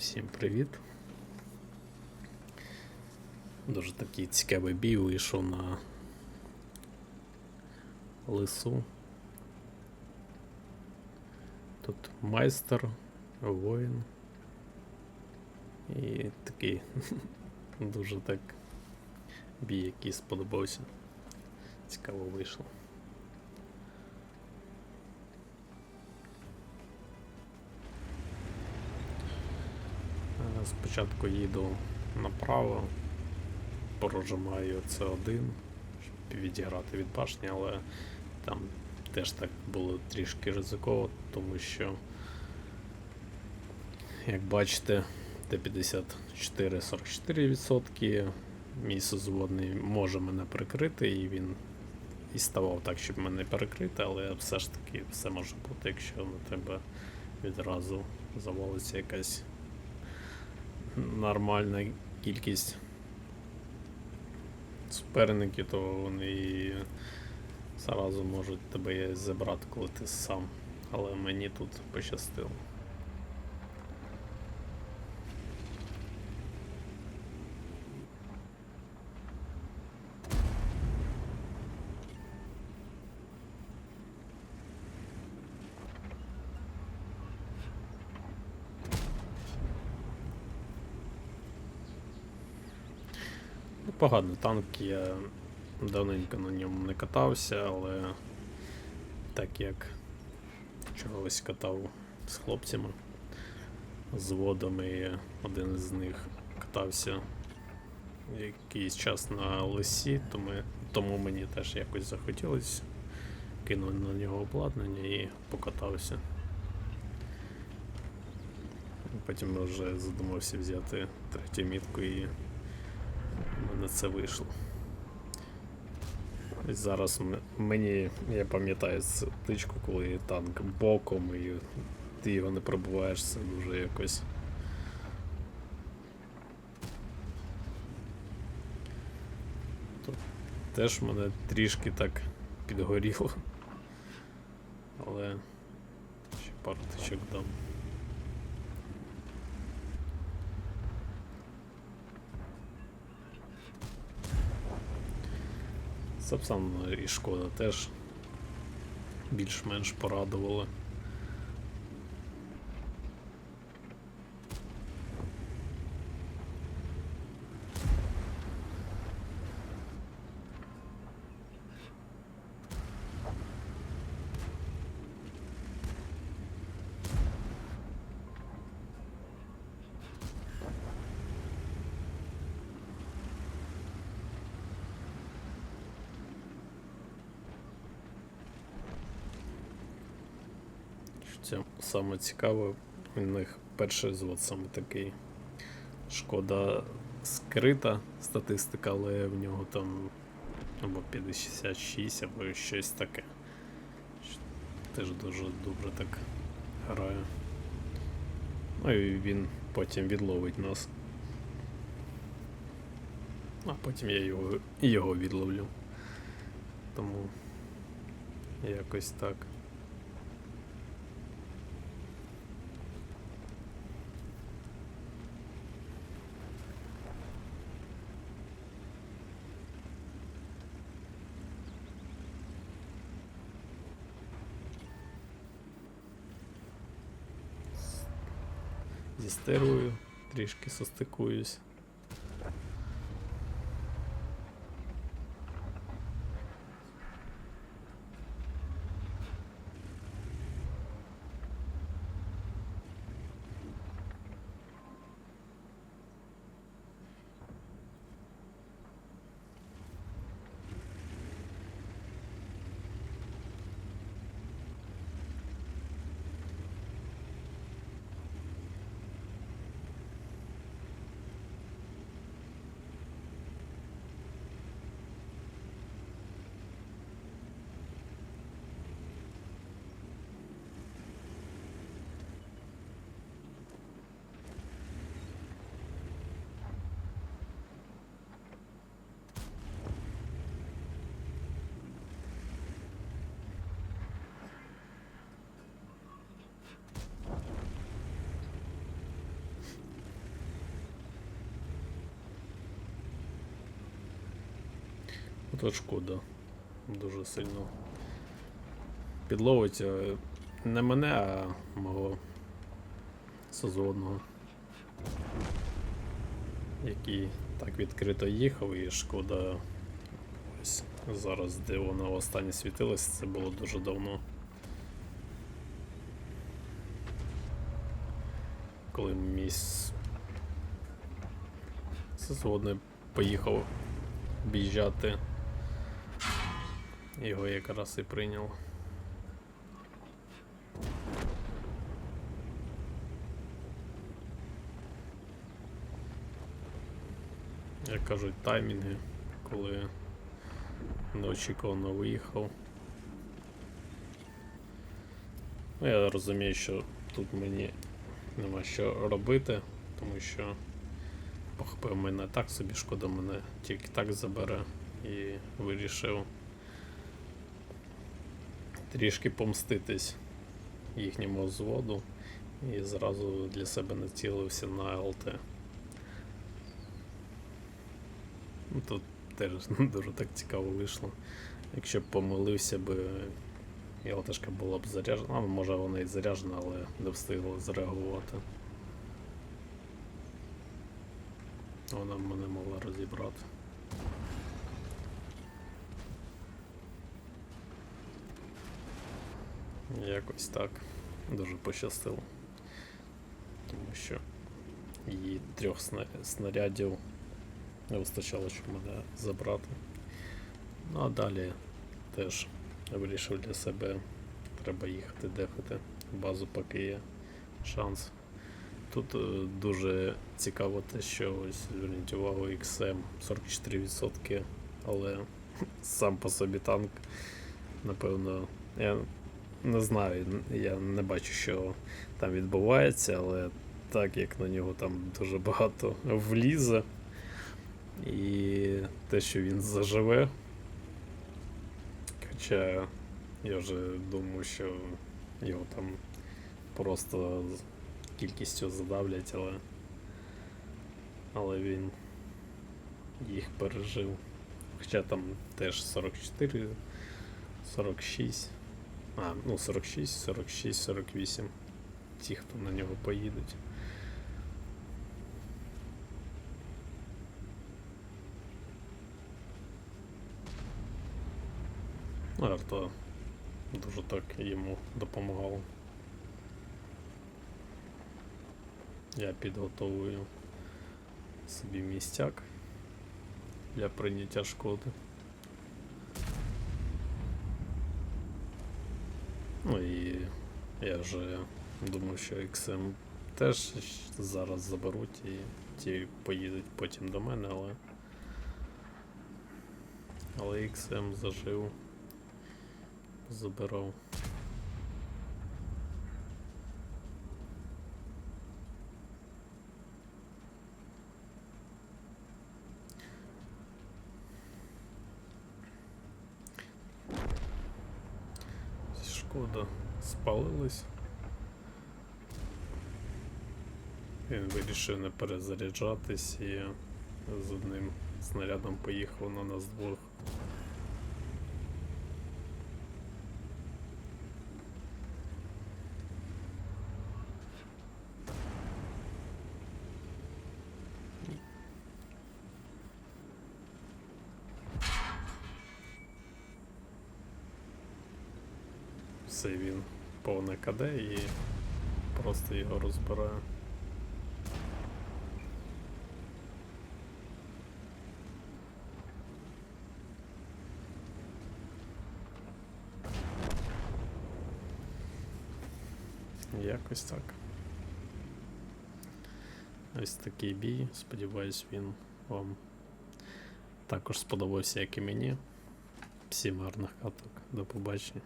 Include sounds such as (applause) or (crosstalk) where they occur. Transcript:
Всім привіт. Дуже такий цікавий бій вийшов на лису. Тут майстер, воїн. І такий (laughs) дуже так бій, який сподобався. Цікаво вийшло. Спочатку їду направо, прожимаю це один, щоб відіграти від башні, але там теж так було трішки ризиково, тому що, як бачите, Т-54-44%, мій созводний може мене прикрити, і він і ставав так, щоб мене перекрити, але все ж таки все може бути, якщо на тебе відразу завалиться якась нормальна кількість суперників, то вони і зразу можуть тебе забрати, коли ти сам. Але мені тут пощастило. Непоганий танк, я давненько на ньому не катався, але так як чогось катав з хлопцями, з водами, один з них катався якийсь час на лисі, тому, тому мені теж якось захотілося. Кинув на нього обладнання і покатався. Потім вже задумався взяти третю мітку і у мене це вийшло. Ось зараз мені, я пам'ятаю цю тичку, коли танк боком і ти його не пробуваєш, це дуже якось. Теж мене трішки так підгоріло. Але ще пару тичок дам. Сапсан і шкода теж більш-менш порадували. Це саме цікаве, у них перший звод саме такий. Шкода скрита статистика, але в нього там або 56, або щось таке. Теж дуже добре так грає. Ну і він потім відловить нас. А потім я його, його відловлю. Тому якось так. Зі стерою трішки состикуюсь. То шкода. Дуже сильно. Підловить е, не мене, а мого созводного. Який так відкрито їхав, і шкода. Ось зараз, де вона останнє світилась, це було дуже давно. Коли мій с- созводний поїхав біжати. Його якраз і прийняв. Як кажуть, таймінги, коли неочікувано виїхав. Ну, я розумію, що тут мені нема що робити, тому що похопив мене так собі, шкода мене тільки так забере і вирішив трішки помститись їхньому взводу і зразу для себе націлився на ЛТ. Ну, Тут теж (laughs) дуже так цікаво вийшло. Якщо б помилився би, і ЛТшка була б заряджена, а може вона і заряджена, але не встигла зреагувати. Вона мене могла розібрати. Якось так. Дуже пощастило. Тому що її трьох снарядів не вистачало, щоб мене забрати. Ну а далі теж вирішив для себе треба їхати дефати базу, поки є шанс. Тут е, дуже цікаво те, що ось зверніть увагу XM 44%, але (laughs) сам по собі танк, напевно, я не знаю, я не бачу, що там відбувається, але так як на нього там дуже багато влізе, і те, що він заживе. Хоча я вже думаю, що його там просто з кількістю задавлять, але. Але він їх пережив. Хоча там теж 44, 46. А, ну 46, 46, 48. Ті, хто на нього поїдуть. Ну, Арта дуже так йому допомагало. Я підготовую собі містяк для прийняття шкоди. Ну і я вже думаю, що XM теж зараз заберуть і ті поїдуть потім до мене, але. Але XM зажив. Забирав. Шкода спалились. Він вирішив не перезаряджатись і з одним снарядом поїхав на нас двох. Все він повне КД і просто його розбирає. Якось так. Ось такий бій. Сподіваюсь, він вам також сподобався, як і мені. Всім гарних каток. До побачення.